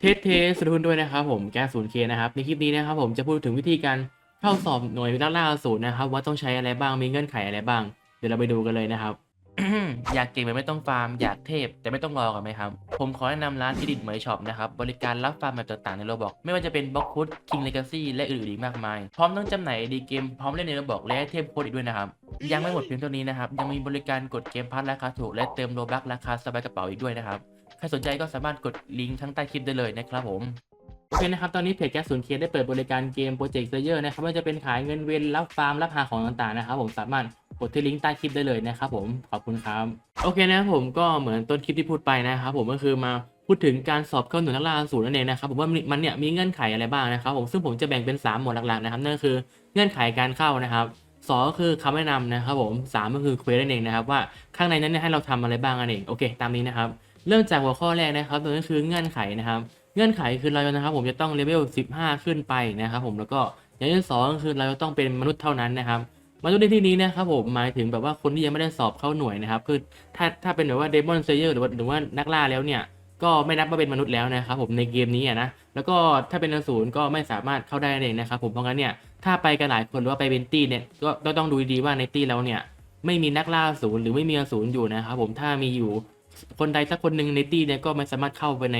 เทสเทสสวัสดีทุกคนด้วยนะครับผมแก้ศูนย์เคนะครับในคลิปนี้นะครับผมจะพูดถึงวิธีการเข้าสอบหน่วยนักล่าสูรนะครับว่าต้องใช้อะไรบ้างมีเงื่อนไขอะไรบ้าง เดี๋ยวเราไปดูกันเลยนะครับ อยากเก่งแบบไม่ต้องฟาร์มอยากเทพแต่ไม่ต้องรอกันไหมครับ ผมขอแนะนำร้านอีดิทเหมยช็อปนะครับบริการรับฟาร์มแบบต่างๆในโรบอกไม่ว่าจะเป็นบล็อกคุดคิงเลกาซี่และอื่นๆอีกมากมาย พร้อมทั้งจำหน่ายดีเกมพร้อมเล่นในโรบอกและเทพโค้ดอีกด้วยนะครับยังไม่หมดเพียงเท่านี้นะครับยังมีบริการกดเกมพัทราคาถูกและเติมโลบักราคาสบายกระเป๋าอีกด้วยนะครับ ใครสนใจก็สามารถกดลิงก์ทั้งใต้คลิปได้เลยนะครับผมโอเคนะครับ ตอนนี้เพจแก๊สศูนย์เคได้เปิดบริการเกมโปรเจกต์เซเยอร์นะครับไม่ว่าจะเป็นขายเงินเวนรับฟาร์ม รับหาของต่างๆนะครับผมสามารถกดที่ลิงก์ใต้คลิปได้เลยนะครับผมขอบคุณครับ โอเคนะครับผมก็เหมือนต้นคลิปที่พูดไปนะครับผมก็คือมาพูดถึงการสอบเข้าหน่วยนักล่าสูรนั่นเองนะครับผมว่ามันเนี่ยมีเงื่อนไขอะไรบ้างนะครับผมซึ่งผมจะแบ่งเป็น 3 หมวดหลักๆนะครับนั่นคือเงื่อนไขการเข้านะครับสองก็คือคำแนะนำนะครับผมสามก็คือเควสนั่นเองนะครับว่าข้างในนั้นให้เราทำอะไรบ้างนั่นเองโอเค ตามนี้นะครับ เริ่มจากหัวข้อแรกนะครับนั่นก็คือเงื่อนไขนะครับ เงื่อนไขคือเรานะครับ ผมจะต้องเลเวล 15 ขึ้นไปนะครับ ผมแล้วก็อย่างที่สองคือเราจะต้องเป็นมนุษย์เท่านั้นนะครับมนุษย์ในที่นี้นะครับผมหมายถึงแบบว่าคนที่ยังไม่ได้สอบเข้าหน่วยนะครับ คือถ้าถ้าเป็นแบบว่าเดมอนเซเยอร์หรือว่าหรือว่านักล่าแล้วเนี่ยก็ไม่นับว่าเป็นมนุษย์แล้วนะครับ ผมในเกมนี้นะแล้วก็ถ้าเป็นอสูรก็ไม่สามารถเข้าได้เองนะครับผมเพราะงั้นเนี่ยถ้าไปกันหลายคนหรือว่าไปเป็นตี้เนี่ยก็ต้องดูดีว่าในตี้เราเนี่ยไม่มีนักล่าอสูรหรือไม่มีอสูรอยู่นะครับผมถ้ามีอยู่ คนใดสักคนหนึ่งในตี้เนี่ยก็ไม่สามารถเข้าไปใน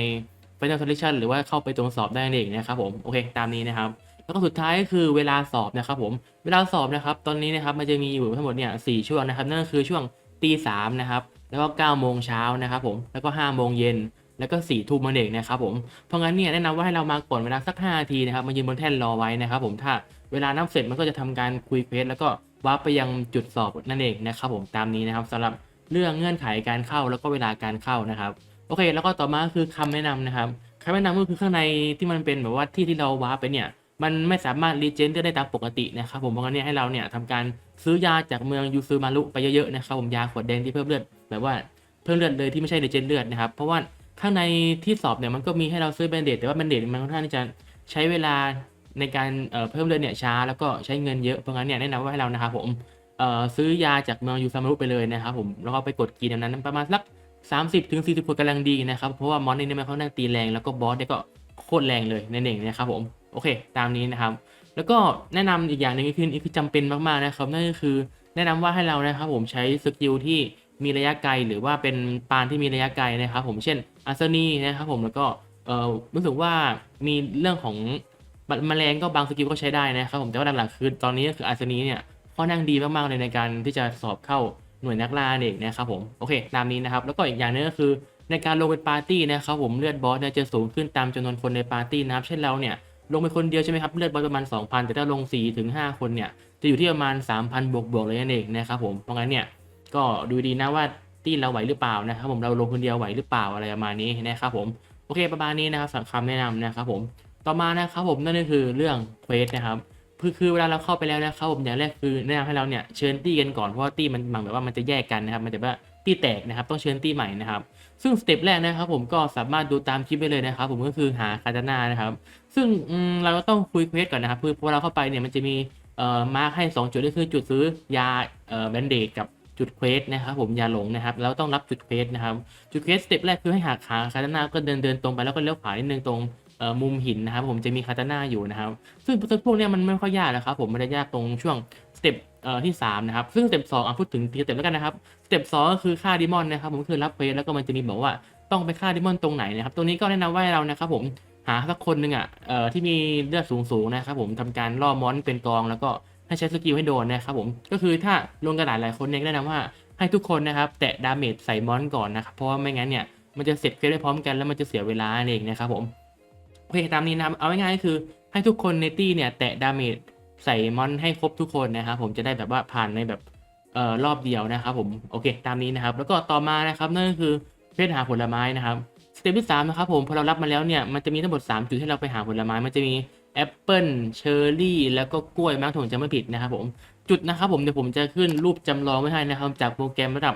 Final Selection หรือว่าเข้าไปตรงสอบได้นั่นเองนะครับผมโอเคตามนี้นะครับแล้วก็สุดท้ายก็คือเวลาสอบนะครับผมเวลาสอบนะครับตอนนี้นะครับมันจะมีอยู่ทั้งหมดเนี่ยสช่วงนะครับนั่นก็คือช่วงตีสามนะครับแล้วก็9ก้าโมงเช้านะครับผมแล้วก็5้าโมงเย็นแล้วก็4ี่ทุ่มนั่นเองนะครับผมเพราะงั้นเนี่ยแนะนำว่าให้เรามาก่อนเวลาสัก5นาทีนะครับมายืนบนแท่นรอไว้นะครับผมถ้าเวลานับเสร็จมันก็จะทำการคุยเควสแล้วก็วาร์ปไปยังจุดสอบนั่นเองนะครับผมตามนี้นะครับสำหรับ เรื่องเงื่อนไขการเข้าแล้วก็เวลาการเข้านะครับ โอเค แล้วก็ต่อมาคือคำแนะนำนะครับคำแนะนำก็คือข้างในที่มันเป็นแบบว่าที่ที่เราวาร์ปไปเนี่ยมันไม่สามารถรีเจนได้ตามปกตินะครับผมเพราะงั้นเนี่ยให้เราเนี่ยทำการซื้อยาจากเมืองยูซูมารุไปเยอะๆนะครับผมยาขวดแดงที่เพิ่มเลือดแบบว่าเพิ่มเลือดเลยที่ไม่ใช่รีเจนเลือดนะครับเพราะว่าข้างในที่สอบเนี่ยมันก็มีให้เราซื้อแบนเดตแต่ว่าแบนเดตมันค่อนข้างจะใช้เวลาในการเอ่อเพิ่มเลือดเนี่ยช้าแล้วก็ใช้เงินเยอะเพราะงั้นเนี่ยแนะนำว่าให้เรานะครับผม ซื้อยาจากเมืองยูซามารุไปเลยนะครับผมแล้วก็ไปกดกินอันนั้นประมาณสัก30ถึง40คนกำลังดีนะครับเพราะว่ามอนนี่เนี่ยมันเขานั่งตีแรงแล้วก็บอสเนี่ยก็โคตรแรงเลยนั่นเองนะครับผมโอเค ตามนี้นะครับ แล้วก็แนะนำอีกอย่างหนึงก็คือคือจำเป็นมากๆนะครับนั่นก็คือแนะนำว่าให้เรานะครับผมใช้สกิลที่มีระยะไกลหรือว่าเป็นปานที่มีระยะไกลนะครับผมเช่นอัศนีนะครับผมแล้วก็เอ่อรู้สึกว่ามีเรื่องของมแมลงก็บางสกิลก็ใช้ได้นะครับผมแต่ว่าหลักๆคือตอนนี้ก็คืออัศนีเนี่ย ค่อนข้างดีมากๆเลยในการที่จะสอบเข้าหน่วยนักล่าเด็กนะครับผมโอเคตามนี้นะครับแล้วก็อีกอย่างหนึงก็คือในการลงเป็นปาร์ตี้นะครับผมเลือดบอสเนี่ยจะสูงขึ้นตามจำนวนคนในปาร์ตี้นะครับเช่นเราเนี่ยลงไปคนเดียวใช่ไหมครับเลือดบอสประมาณ 2,000 แต่ถ้าลง4ถึง5คนเนี่ยจะอยู่ที่ประมาณ 3,000 บวกบวกเลยนั่นเองนะครับผมเพราะงั้นเนี่ยก็ดูดีนะว่าตี้เราไหวหรือเปล่านะครับผมเราลงคนเดียวไหวหรือเปล่าอะไรประมาณนี้นะครับผมโอเคประมาณนี้นะครับสำหรับคำแนะนำนะครับผมต่อมานะครับผมนั่นก็คือเรื่องเควสนะครับ คือคือเวลาเราเข้าไปแล้วนะครับผมอย่างแรกคือแนะนำให้เราเนี่ยเชิญตี้กันก่อนเพราะว่าตี้มันมันแบบว่ามันจะแยกกันนะครับมันจะว่าตี้แตกนะครับต้องเชิญตี้ใหม่นะครับซึ่งสเต็ปแรกนะครับผมก็สามารถดูตามคลิปไปเลยนะครับ ผมก็คือหาคาตาน่านะครับ ซึ่งเราก็ต้องคุยเควสก่อนนะครับคือพอเราเข้าไปเนี่ยมันจะมีเอ่อมาร์คให้ 2 จุดก็คือจุดซื้อยาเอ่อแบนเดดกับจุดเควสนะครับผมยาหลงนะครับแล้วต้องรับจุดเควสนะครับ จุดเควสสเต็ปแรกคือให้หาขาคาตาน่าก็เดินเดินตรงไปแล้วก็เลี้ยวขวานิดนึงตรง เอ่อมุมหินนะครับผมจะมีคาตาน่าอยู่นะครับ ซึ่งพวกนี้มันไม่ค่อยยากนะครับผมมันจะยากตรงช่วงสเต็ปเอ่อที่3นะครับซึ่งสเต็ปสองอะพูดถึงสเต็ปแล้วกันนะครับสเต็ปสองก็คือฆ่าดิมอนนะครับผมคือรับเควสแล้วก็มันจะมีบอกว่าต้องไปฆ่าดิมอนตรงไหนนะครับตรงนี้ก็แนะนำว่าเรานะครับผมหาสักคนหนึ่งอะเอ่อที่มีเลือดสูงๆนะครับผมทำการล่อมอนเป็นกองแล้วก็ให้ใช้สกิลให้โดนนะครับผมก็คือถ้าลงกระดาษหลายคนเนี่ยแนะนำว่าให้ทุกคนนะครับแตะดาเมจใส่มอนก่อนนะครับเพราะว่าไม่งั้นเนี่ยมันจะเสร็จเควสได้พร้อมกันแล้วมันจะเสียเวลาเองนะครับผม โอเคตามนี้นะครับ เอาง่ายๆก็คือให้ทุกคนในตี้เนี่ยแตะดาเมจใส่มอนให้ครบทุกคนนะครับผมจะได้แบบว่าผ่านในแบบเอ่อรอบเดียวนะครับผมโอเค ตามนี้นะครับ แล้วก็ต่อมานะครับนั่นก็คือเพชรหาผลไม้นะครับสเต็ปที่สามนะครับผมพอเรารับมาแล้วเนี่ยมันจะมีทั้งหมด3จุดให้เราไปหาผลไม้มันจะมีแอปเปิลเชอร์รี่แล้วก็กล้วยมั้งถ้าผมจำไม่ผิดนะครับผมจุดนะครับผมเดี๋ยวผมจะขึ้นรูปจำลองไว้ให้นะครับจากโปรแกรมระดับ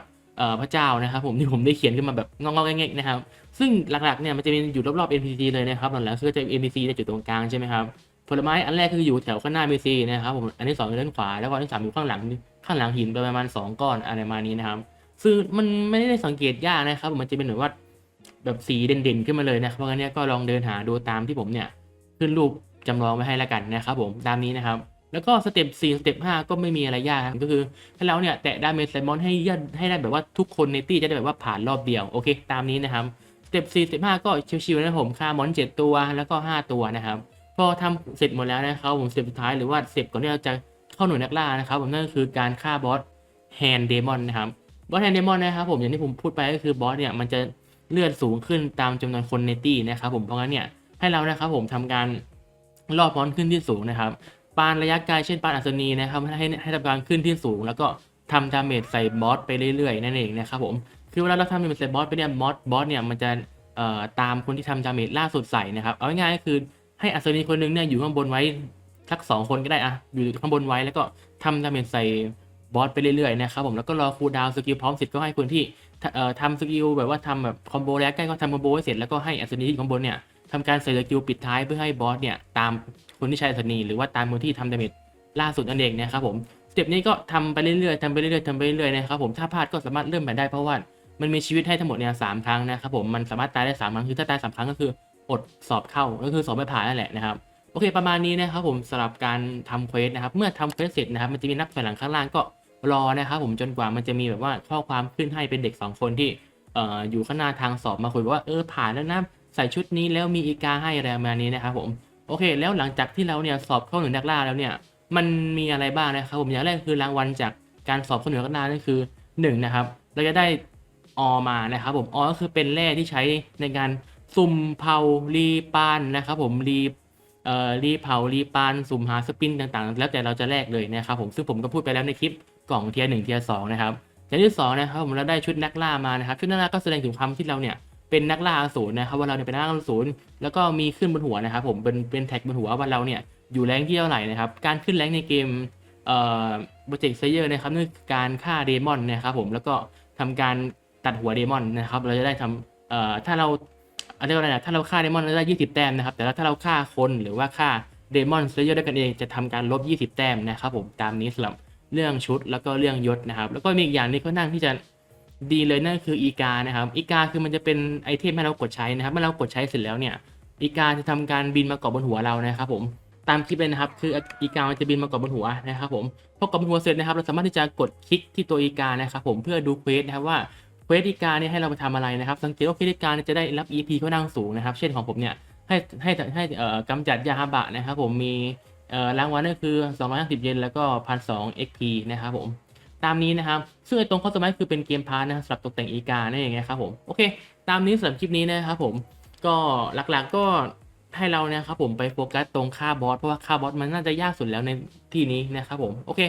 พระเจ้านะครับผมที่ผมได้เขียนขึ้นมาแบบงอกๆแงกๆนะครับ ซึ่งหลักๆเนี่ยมันจะมีอยู่รอบๆ NPC เลยนะครับหลังๆคือจะ NPC ในจุดตรงกลางใช่ไหมครับผลไม้อันแรกคืออยู่แถวข้างหน้า NPC นะครับผมอันที่สองอยู่ด้านขวาแล้วก็อันที่สามอยู่ข้างหลังข้างหลังหินประมาณ 2 ก้อนอะไรประมาณนี้นะครับซึ่งมันไม่ได้สังเกตยากนะครับผมมันจะเป็นเหมือนว่าแบบสีเด่นๆขึ้นมาเลยนะครับเพราะงั้นเนี่ยก็ลองเดินหาดูตามที่ผมเนี่ยขึ้นรูปจำลองไว้ให้แล้วกันนะครับผมตามนี้นะครับ แล้วก็สเต็ป4สเต็ป5ก็ไม่มีอะไรยากครับก็คือให้เราเนี่ยแตะดาเมจไซมอนให้ยัดให้ได้แบบว่าทุกคนในตี้จะได้แบบว่าผ่านรอบเดียวโอเค ตามนี้นะครับสเต็ป4สเต็ป5ก็ชิวๆนะผมฆ่ามอน 7 ตัวแล้วก็ 5 ตัวนะครับพอทำเสร็จหมดแล้วนะครับผมสเต็ปสุดท้ายหรือว่าสเต็ปก่อนที่เราจะเข้าหน่วยนักล่านะครับผมนั่นก็คือการฆ่าบอสแฮนเดมอนนะครับบอสแฮนเดมอนนะครับผมอย่างที่ผมพูดไปก็คือบอสเนี่ยมันจะเลือนสูงขึ้นตามจำนวนคนในตี้นะครับผมเพราะงั้นเนี่ยให้เรานะครับผมทำการล่อมอนขึ้นที่สูงนะครับ ปานระยะไกลเช่นปานอัศนีนะครับให้ให้ทำการขึ้นที่สูง แล้วก็ทำดาเมจใส่บอสไปเรื่อยๆนั่นเองนะครับผมคือเวลาเราทำดาเมจใส่บอสไปเนี่ยบอสบอสเนี่ยมันจะเอ่อตามคนที่ทำดาเมจล่าสุดใส่นะครับเอาง่ายๆก็คือให้อัศนีคนหนึงเนี่ยอยู่ข้างบนไว้สักสองคนก็ได้อะอยู่ข้างบนไว้แล้วก็ทำดาเมจใส่บอสไปเรื่อยๆนะครับผมแล้วก็รอคูลดาวน์สกิลพร้อมเสร็จก็ให้คนที่เอ่อทำสกิลแบบว่าทำแบบคอมโบระยะใกล้ก็ทำคอมโบให้เสร็จแล้วก็ให้อัศนีที่อยู่ข้างบนเนี่ยทำการใส่สกิลปิดท้ายเพื่อให้บอสเนี่ยตาม คนที่ใช้อัศนี หรือว่าตามคนที่ทำดาเมจล่าสุดนั่นเองนะครับผมสเต็ปนี้ก็ทำไปเรื่อยๆทำไปเรื่อยๆทำไปเรื่อยๆนะครับผมถ้าพลาดก็สามารถเริ่มใหม่ได้เพราะว่ามันมีชีวิตให้ทั้งหมดเนี่ยสามครั้งนะครับผมมันสามารถตายได้สามครั้งคือถ้าตายสามครั้งก็คืออดสอบเข้าก็คือสอบไม่ผ่านนั่นแหละนะครับโอเคประมาณนี้นะครับผมสำหรับการทำเควสนะครับเมื่อทำเควสเสร็จนะครับมันจะมีนับถอยหลังข้างล่างก็รอนะครับผมจนกว่ามันจะมีแบบว่าข้อความขึ้นให้เป็นเด็กสองคนที่เอ่ออยู่ข้างหน้าทางสอบมาคุยว่าเออผ่านแล้วนะใส่ชุดนี้แล้วมีอีกาให้อะไรประมาณนี้นะครับผม อเค แล้วหลังจากที่เราเนี่ยสอบเข้าหน่วยนักล่าแล้วเนี่ย มันมีอะไรบ้างนะครับผมอย่างแรกคือรางวัลจากการสอบข้อหนือข้างหน้านั่นคือ1นะครับเราจะได้ออมานะครับผมออก็คือเป็นแร่ที่ใช้ในการสุ่มเผารีปานนะครับผมรีเอ่อรีเผารีปานสุ่มหาสปินต่างๆ แล้วแต่เราจะแลกเลยนะครับผมซึ่งผมก็พูดไปแล้วในคลิปกล่องเทียร์หนึ่งเทียร์สองนะครับอย่างที่สองนะครับผมเราได้ชุดนักล่ามานะครับชุดนักล่าก็แสดงถึงความที่เราเนี่ย เป็นนักล่าอสูรนะครับว่าเราเนี่ยเป็นนักล่าอสูรแล้วก็มีขึ้นบนหัวนะครับผมเป็นเป็นแท็กบนหัวว่าเราเนี่ยอยู่แรงที่เท่าไหร่นะครับการขึ้นแรงในเกมเอ่อโปรเจกต์เซเยอร์นะครับนั่นคือการฆ่าเดมอนนะครับผมแล้วก็ทำการตัดหัวเดมอนนะครับเราจะได้ทำเอ่อถ้าเราอะไรยกว่าอะไรนะถ้าเราฆ่าเดมอนเราได้ 20 แต้มนะครับ แต่ถ้าเราฆ่าคนหรือว่าฆ่าเดมอนเซเยอร์ด้วยกันเองจะทำการลบ 20 แต้มนะครับผมตามนี้สำหรับเรื่องชุดแล้วก็เรื่องยศนะครับ แล้วก็มีอีกอย่างนึงก็นั่งที่จะ ดีเลยนั่นคืออีกานะครับอีกาคือมันจะเป็นไอเทมให้เรากดใช้นะครับเมื่อเรากดใช้เสร็จแล้วเนี่ยอีกาจะทำการบินมาเกาะบนหัวเรานะครับผมตามคลิปเลยนะครับ คืออีกามันจะบินมาเกาะบนหัวนะครับผมพอเกาะบนหัวเสร็จนะครับ เราสามารถที่จะกดคลิกที่ตัวอีกานะครับผมเพื่อดูเควสนะครับว่าเควสอีกาเนี่ยให้เราไปทำอะไรนะครับ สังเกตว่าเควสอีกาจะได้รับ EP ค่อนข้างสูงนะครับ เช่นของผมเนี่ยให้ให้ให้เอ่อกำจัดยาฮาบะนะครับผมมีเอ่อรางวัลก็คือ 250 เยนแล้วก็ 1,200 XP นะครับผม ตามนี้นะครับ ซึ่งไอตรงข้อสมัยคือเป็นเกมพาร์ทนะครับสำหรับตกแต่งอีกานั่นเองนะครับผม โอเค ตามนี้สำหรับคลิปนี้นะครับผม ก็หลักๆก็ให้เราเนี่ยครับผมไปโฟกัสตรงค่าบอสเพราะว่าค่าบอสมันน่าจะยากสุดแล้วในที่นี้นะครับผม โอเค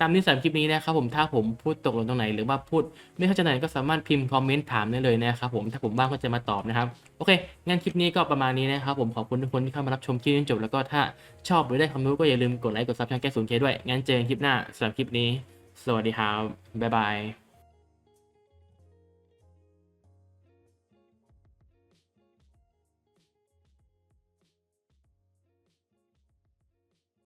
ตามนี้สำหรับคลิปนี้นะครับผมถ้าผมพูดตกหล่นตรงไหน หรือว่าพูดไม่เข้าใจไหนก็สามารถพิมพ์คอมเมนต์ถามได้เลยนะครับผมถ้าผมบ้างก็จะมาตอบนะครับ โอเค งั้นคลิปนี้ก็ประมาณนี้นะครับผมขอบคุณทุกคนที่เข้ามารับชมคลิปจนจบแล้วก็ถ้าชอบหรือได้ความรู้ก็อย่าลืมกดไลค์กดซับช่องแก้ศูนย์เคด้วยงั้นเจอกันคลิปหน้าสำหรับคลิปนี้ สวัสดีครับ บ๊ายบาย